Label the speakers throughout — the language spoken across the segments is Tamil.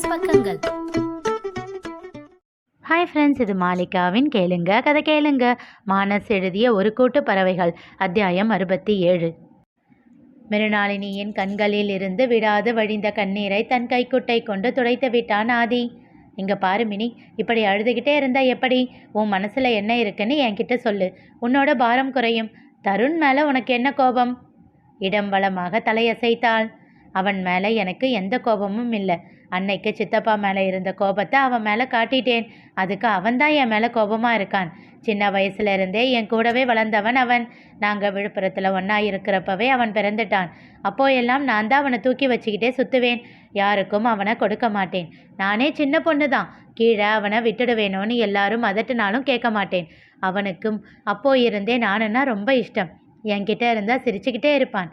Speaker 1: மானஸ் பக்கங்கள்.
Speaker 2: ஹாய் ஃப்ரெண்ட்ஸ் இது மாலிகாவின் கேளுங்க கதை கேளுங்க. மானஸ் எழுதிய ஒரு கூட்டு பறவைகள் அத்தியாயம் அறுபத்தி ஏழு. மிருணாளினியின் கண்களில் இருந்து விடாது வழிந்த கண்ணீரை தன் கைக்குட்டை கொண்டு துடைத்து விட்டான் ஆதி. இங்கே பாரு மினி இப்படி அழுதுகிட்டே இருந்தா எப்படி? உன் மனசில் என்ன இருக்குன்னு என்கிட்ட சொல்லு. உன்னோட பாரம் குறையும். தருண் மேலே உனக்கு என்ன கோபம்? இடம் வளமாக தலையசைத்தாள். அவன் மேலே எனக்கு எந்த கோபமும் இல்லை. அன்னைக்கு சித்தப்பா மேலே இருந்த கோபத்தை அவன் மேலே காட்டிட்டேன். அதுக்கு அவன்தான் என் மேலே கோபமாக இருக்கான். சின்ன வயசுல இருந்தே என் கூடவே வளர்ந்தவன் அவன். நாங்கள் விழுப்புரத்தில் ஒன்றா இருக்கிறப்பவே அவன் பிறந்துட்டான். அப்போ எல்லாம் நான் தான் அவனை தூக்கி வச்சுக்கிட்டே சுற்றுவேன் யாருக்கும் அவனை கொடுக்க மாட்டேன். நானே சின்ன பொண்ணு தான் கீழே அவனை விட்டுடுவேணும்னு எல்லாரும் அதட்டுனாலும் கேட்க மாட்டேன். அவனுக்கும் அப்போ இருந்தே நானுன்னா ரொம்ப இஷ்டம். என்கிட்ட இருந்தால் சிரிச்சுக்கிட்டே இருப்பான்.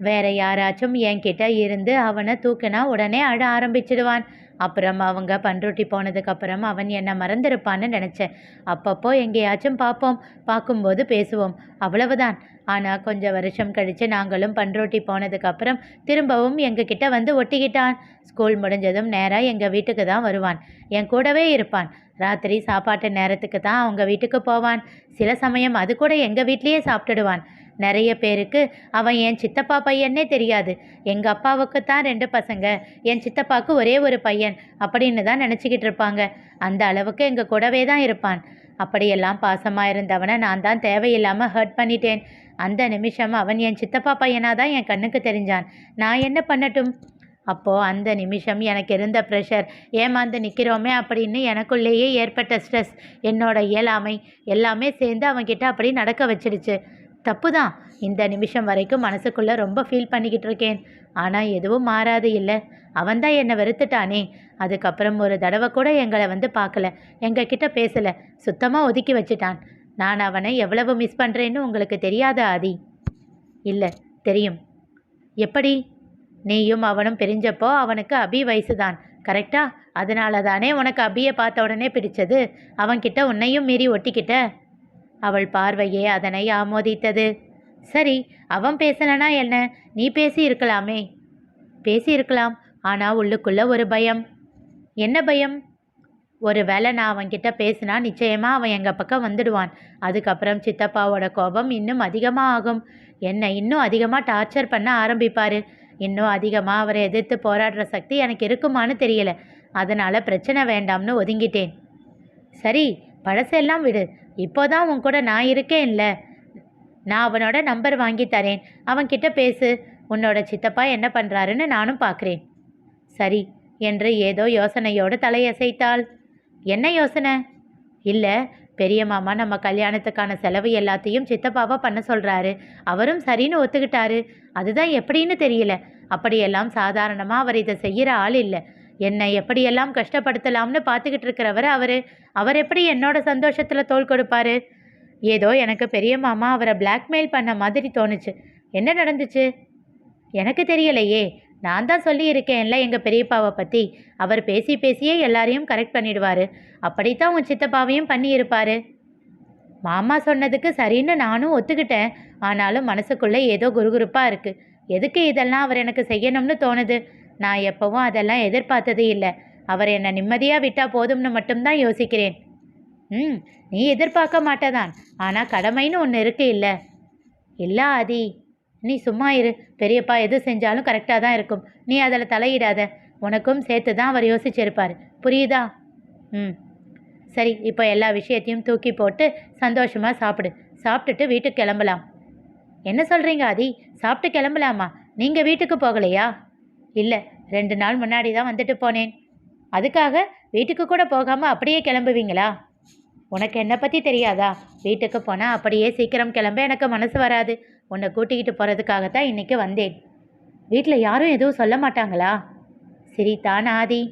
Speaker 2: வேற யாராச்சும் என்கிட்ட இருந்து அவனை தூக்கினா உடனே அழ ஆரம்பிச்சிடுவான். அப்புறம் அவங்க பண்ருட்டி போனதுக்கப்புறம் அவன் என்னை மறந்துருப்பான்னு நினச்சேன். அப்பப்போ எங்கேயாச்சும் பார்ப்போம் பார்க்கும்போது பேசுவோம். அவ்வளவுதான். ஆனால் கொஞ்சம் வருஷம் கழித்து நாங்களும் பண்ருட்டி போனதுக்கப்புறம் திரும்பவும் எங்ககிட்ட வந்து ஒட்டிக்கிட்டான். ஸ்கூல் முடிஞ்சதும் நேராக எங்கள் வீட்டுக்கு தான் வருவான். என் கூடவே இருப்பான். ராத்திரி சாப்பாட்டு நேரத்துக்கு தான் அவங்க வீட்டுக்கு போவான். சில சமயம் அது கூட எங்கள் வீட்லேயே சாப்பிட்டுடுவான். நிறைய பேருக்கு அவன் என் சித்தப்பா பையனே தெரியாது. எங்கள் அப்பாவுக்கு தான் ரெண்டு பசங்க. என் சித்தப்பாவுக்கு ஒரே ஒரு பையன் அப்படின்னு தான் நினச்சிக்கிட்டு இருப்பாங்க. அந்த அளவுக்கு எங்கள் கூடவே தான் இருப்பான். அப்படியெல்லாம் பாசமாக இருந்தவனை நான் தான் தேவையில்லாமல் ஹர்ட் பண்ணிட்டேன். அந்த நிமிஷம் அவன் என் சித்தப்பா பையனாக தான் என் கண்ணுக்கு தெரிஞ்சான். நான் என்ன பண்ணட்டும்? அப்போது அந்த நிமிஷம் எனக்கு இருந்த ப்ரெஷர் ஏமாந்து நிற்கிறோமே அப்படின்னு எனக்குள்ளேயே ஏற்பட்ட ஸ்ட்ரெஸ் என்னோட இயலாமை எல்லாமே சேர்ந்து அவன்கிட்ட அப்படி நடக்க வச்சிடுச்சு. தப்பு தான் இந்த நிமிஷம் வரைக்கும் மனசுக்குள்ளே ரொம்ப ஃபீல் பண்ணிக்கிட்டு இருக்கேன். ஆனால் எதுவும் மாறாது இல்லை. அவன்தான் என்னை வெறுத்துட்டானே. அதுக்கப்புறம் ஒரு தடவை கூட எங்களை வந்து பார்க்கல. எங்கள் கிட்ட பேசலை. சுத்தமாக ஒதுக்கி வச்சுட்டான். நான் அவனை எவ்வளவு மிஸ் பண்ணுறேன்னு உங்களுக்கு தெரியாத ஆதி? இல்லை தெரியும். எப்படி? நீயும் அவனும் பிரிஞ்சப்போ அவனுக்கு அபி வயசு தான் கரெக்டா? அதனால தானே உனக்கு அபியை பார்த்த உடனே பிடிச்சது? அவன்கிட்ட உன்னையும் மீறி ஒட்டிக்கிட்ட? அவள் பார்வையே அதனை ஆமோதித்தது. சரி அவன் பேசலனா என்ன? நீ பேசி இருக்கலாமே பேசியிருக்கலாம் ஆனால் உள்ளுக்குள்ள ஒரு பயம். என்ன பயம்? ஒரு வேளை நான் அவன்கிட்ட பேசினா நிச்சயமாக அவன் எங்கள் பக்கம் வந்துடுவான். அதுக்கப்புறம் சித்தப்பாவோட கோபம் இன்னும் அதிகமாக ஆகும் என்னை இன்னும் அதிகமாக டார்ச்சர் பண்ண ஆரம்பிப்பார். இன்னும் அதிகமாக அவரை எதிர்த்து போராடுற சக்தி எனக்கு இருக்குமான்னு தெரியல. அதனால் பிரச்சனை வேண்டாம்னு ஒதுங்கிட்டேன். சரி பழசெல்லாம் விடு. இப்போதான் உன் கூட நான் இருக்கேன்ல. நான் அவனோட நம்பர் வாங்கி தரேன். அவன்கிட்ட பேசு. உன்னோட சித்தப்பா என்ன பண்ணுறாருன்னு நானும் பார்க்குறேன் சரி என்று ஏதோ யோசனையோடு தலையசைத்தாள். என்ன யோசனை? இல்லை பெரிய மாமா நம்ம கல்யாணத்துக்கான செலவு எல்லாத்தையும் சித்தப்பாவா பண்ண சொல்கிறாரு அவரும் சரின்னு ஒத்துக்கிட்டாரு. அதுதான் எப்படின்னு தெரியல. அப்படியெல்லாம் சாதாரணமாக அவர் இதை செய்கிற ஆள் இல்லை. என்னை எப்படியெல்லாம் கஷ்டப்படுத்தலாம்னு பார்த்துக்கிட்டு இருக்கிறவர் அவர். அவர் எப்படி என்னோட சந்தோஷத்தில் தோள் கொடுப்பாரு? ஏதோ எனக்கு பெரிய மாமா அவரை பிளாக்மெயில் பண்ண மாதிரி தோணுச்சு. என்ன நடந்துச்சு? எனக்கு தெரியலையே. நான் தான் சொல்லியிருக்கேன்ல எங்கள் பெரியப்பாவை பற்றி அவர் பேசி பேசியே எல்லாரையும் கரெக்ட் பண்ணிடுவார். அப்படித்தான் உன் சித்தப்பாவையும் பண்ணியிருப்பாரு. மாமா சொன்னதுக்கு சரின்னு நானும் ஒத்துக்கிட்டேன். ஆனாலும் மனசுக்குள்ளே ஏதோ குறுகுறுப்பாக இருக்குது எதுக்கு இதெல்லாம் அவர் எனக்கு செய்யணும்னு தோணுது? நான் எப்பவும் அதெல்லாம் எதிர்பார்த்ததே இல்லை. அவர் என்னை நிம்மதியாக விட்டால் போதும்னு மட்டும்தான் யோசிக்கிறேன். ம் நீ எதிர்பார்க்க மாட்டேதான். ஆனால் கடமைன்னு ஒன்று இருக்கு இல்லை. இல்லை ஆதி. நீ சும்மா இரு. பெரியப்பா எது செஞ்சாலும் கரெக்டாக தான் இருக்கும். நீ அதில் தலையிடாத. உனக்கும் சேர்த்து தான் அவர் யோசிச்சிருப்பார். புரியுதா? ம். சரி இப்போ எல்லா விஷயத்தையும் தூக்கி போட்டு சந்தோஷமாக சாப்பிடு. சாப்பிட்டுட்டு வீட்டுக்கு கிளம்பலாம். என்ன சொல்கிறீங்க ஆதி? சாப்பிட்டு கிளம்பலாமா? நீங்கள் வீட்டுக்கு போகலையா? இல்லை. ரெண்டு நாள் முன்னாடி தான் வந்துட்டு போனேன். அதுக்காக வீட்டுக்கு கூட போகாமல் அப்படியே கிளம்புவீங்களா? உனக்கு என்னை பற்றி தெரியாதா? வீட்டுக்கு போனால் அப்படியே சீக்கிரம் கிளம்ப எனக்கு மனசு வராது. உன்னை கூட்டிக்கிட்டு போகிறதுக்காகத்தான் இன்றைக்கி வந்தேன். வீட்டில் யாரும் எதுவும் சொல்ல மாட்டாங்களா? சிரித்தான் ஆதி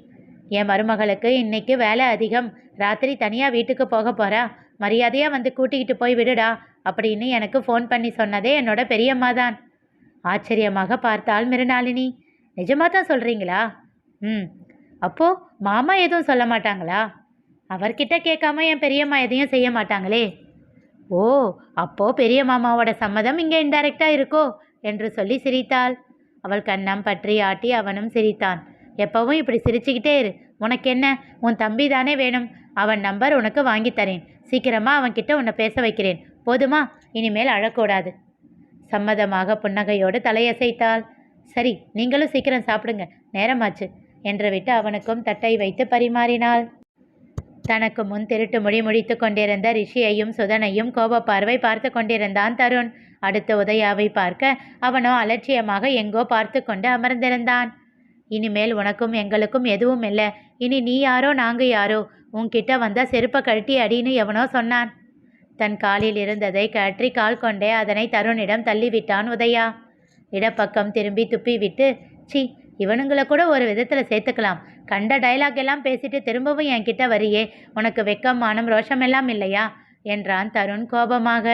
Speaker 2: என் மருமகளுக்கு இன்னைக்கு வேலை அதிகம். ராத்திரி தனியாக வீட்டுக்கு போக போகிறா மரியாதையாக வந்து கூட்டிக்கிட்டு போய் விடுடா அப்படின்னு எனக்கு ஃபோன் பண்ணி சொன்னதே என்னோட பெரியம்மா தான் ஆச்சரியமாக பார்த்தாள் மிருணாளினி நிஜமாக தான் சொல்கிறீங்களா ம். அப்போது மாமா எதுவும் சொல்ல மாட்டாங்களா? அவர்கிட்ட கேட்காம என் பெரியம்மா எதையும் செய்ய மாட்டாங்களே? ஓ அப்போ பெரிய மாமாவோட சம்மதம் இங்கே இன்டைரக்டா இருக்கோ? என்று சொல்லி சிரித்தாள். அவள் கண்ணம் பற்றி ஆட்டி அவனும் சிரித்தான். எப்பவும் இப்படி சிரிச்சுக்கிட்டே இரு. உனக்கு என்ன? உன் தம்பி தானே வேணும். அவன் நம்பர் உனக்கு வாங்கி தரேன். சீக்கிரமாக அவன்கிட்ட உன்னை பேச வைக்கிறேன். போதுமா? இனிமேல் அழக்கூடாது. சம்மதமாக புன்னகையோடு தலையசைத்தாள். சரி நீங்களும் சீக்கிரம் சாப்பிடுங்க. நேரமாச்சு என்று விட்டு அவனுக்கும் தட்டை வைத்து பரிமாறினாள். தனக்கு முன் திருட்டு மொழி முடித்து கொண்டிருந்த ரிஷியையும் சுதனையும் கோபப்பார்வை பார்த்து கொண்டிருந்தான் தருண். அடுத்த உதயாவை பார்க்க அவனோ அலட்சியமாக எங்கோ பார்த்து கொண்டு அமர்ந்திருந்தான். இனிமேல் உனக்கும் எங்களுக்கும் எதுவும் இல்லை. இனி நீ யாரோ நாங்க யாரோ? உன்கிட்ட வந்தா செருப்பை கழட்டி அடின்னு எவனோ சொன்னான். தன் காலில் இருந்ததை கழற்றி கால் கொண்டே அதனை தருணிடம் தள்ளிவிட்டான் உதயா. இடப்பக்கம் திரும்பி துப்பிவிட்டு சி இவனுங்களை கூட ஒரு விதத்தில் சேர்த்துக்கலாம். கண்ட டைலாக் எல்லாம் பேசிட்டு திரும்பவும் என்கிட்ட வரியே. உனக்கு வெக்கம் மானம் ரோஷமெல்லாம் இல்லையா? என்றான் தருண் கோபமாக.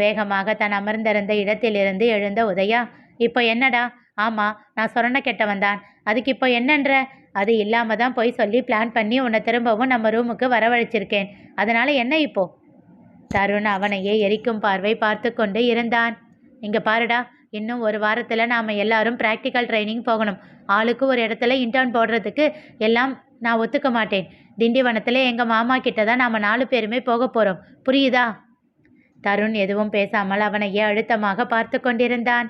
Speaker 2: வேகமாக தன் அமர்ந்திருந்த இடத்திலிருந்து எழுந்த உதயா இப்போ என்னடா? ஆமாம் நான் சொரண கெட்டவன் தான். அதுக்கு இப்போ என்னன்ற? அது இல்லாம தான் போய் சொல்லி பிளான் பண்ணி உன்னை திரும்பவும் நம்ம ரூமுக்கு வரவழைச்சிருக்கேன். அதனால என்ன இப்போ? தருண் அவனையே எரிக்கும் பார்வை பார்த்து கொண்டு இருந்தான். இங்க பாருடா இன்னும் ஒரு வாரத்தில் நாம் எல்லாரும் ப்ராக்டிக்கல் ட்ரைனிங் போகணும். ஆளுக்கு ஒரு இடத்துல இன்டர்ன் போடுறதுக்கு எல்லாம் நான் ஒத்துக்க மாட்டேன். திண்டிவனத்தில் எங்கள் மாமா கிட்ட தான் நாம் நாலு பேருமே போக போகிறோம் புரியுதா? தருண் எதுவும் பேசாமல் அவனையே அழுத்தமாக பார்த்து கொண்டிருந்தான்.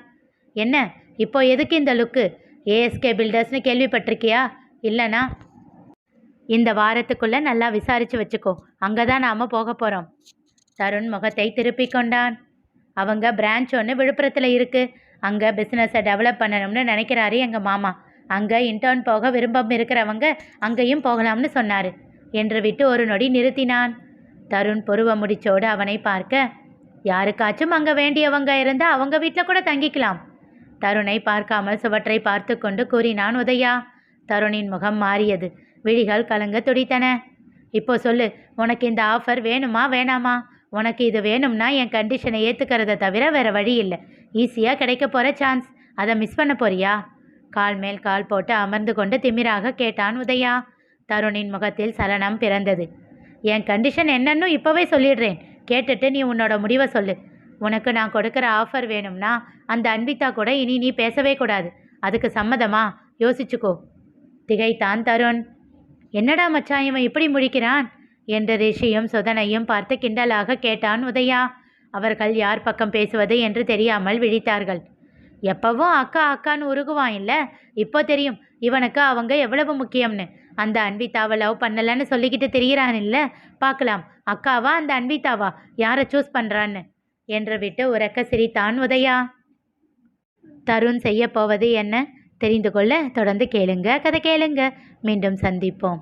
Speaker 2: என்ன? இப்போ எதுக்கு இந்த லுக்கு ஏஎஸ்கே பில்டர்ஸ்னு கேள்விப்பட்டிருக்கியா? இல்லைனா? இந்த வாரத்துக்குள்ளே நல்லா விசாரித்து வச்சுக்கோ. அங்கே தான் நாம் போக போகிறோம் தருண் முகத்தை திருப்பிக் கொண்டான். அவங்க பிரான்ச் ஒன்று விழுப்புரத்தில் இருக்குது அங்கே பிஸ்னஸை டெவலப் பண்ணணும்னு நினைக்கிறாரு எங்கள் மாமா. அங்கே இன்டர்ன் போக விரும்பம் இருக்கிறவங்க அங்கேயும் போகலாம்னு சொன்னார் என்று விட்டு ஒரு நொடி நிறுத்தினான். தருண் பொறுவ முடிச்சோடு அவனை பார்க்க யாருக்காச்சும் அங்கே வேண்டியவங்க இருந்தால் அவங்க வீட்டில் கூட தங்கிக்கலாம். தருணை பார்க்காமல் சுவற்றை பார்த்து கொண்டு கூறினான் உதயா. தருணின் முகம் மாறியது. விழிகள் கலங்க துடித்தன. இப்போ சொல்லு உனக்கு இந்த ஆஃபர் வேணுமா வேணாமா? உனக்கு இது வேணும்னா என் கண்டிஷனை ஏற்றுக்கிறத தவிர வேறு வழி இல்லை. ஈஸியாக கிடைக்க போகிற சான்ஸ் அதை மிஸ் பண்ண போறியா? கால் மேல் கால் போட்டு அமர்ந்து கொண்டு திமிராக கேட்டான் உதயா. தருணின் முகத்தில் சலனம் பிறந்தது. என் கண்டிஷன் என்னன்னு இப்போவே சொல்லிடுறேன். கேட்டுட்டு நீ உன்னோட முடிவை சொல்லு. உனக்கு நான் கொடுக்குற ஆஃபர் வேணும்னா அந்த அன்பிதா கூட இனி நீ பேசவே கூடாது. அதுக்கு சம்மதமா? யோசிச்சுக்கோ. திகைத்தான் தருண். என்னடா மச்சான் இவன் இப்படி முடிக்கிறான் என்று ரிஷியும் சுதனையும் பார்த்து கிண்டலாக கேட்டான் உதயா அவர்கள் யார் பக்கம் பேசுவது என்று தெரியாமல் விழித்தார்கள். எப்பவும் அக்கா அக்கான்னு உருகுவான் இல்லை இப்போ தெரியும் இவனுக்கு அவங்க எவ்வளவு முக்கியம்னு. அந்த அன்பிதாவை லவ் பண்ணலன்னு சொல்லிக்கிட்டு தெரிகிறான் இல்லை பார்க்கலாம். அக்காவா அந்த அன்பிதாவா? யாரை சூஸ் பண்ணுறான்னு என்று விட்டு உறக்க சிரித்தான் உதயா தருண் செய்ய போவது என்ன? தெரிந்து கொள்ள தொடர்ந்து கேளுங்க. கதை கேளுங்க. மீண்டும் சந்திப்போம்.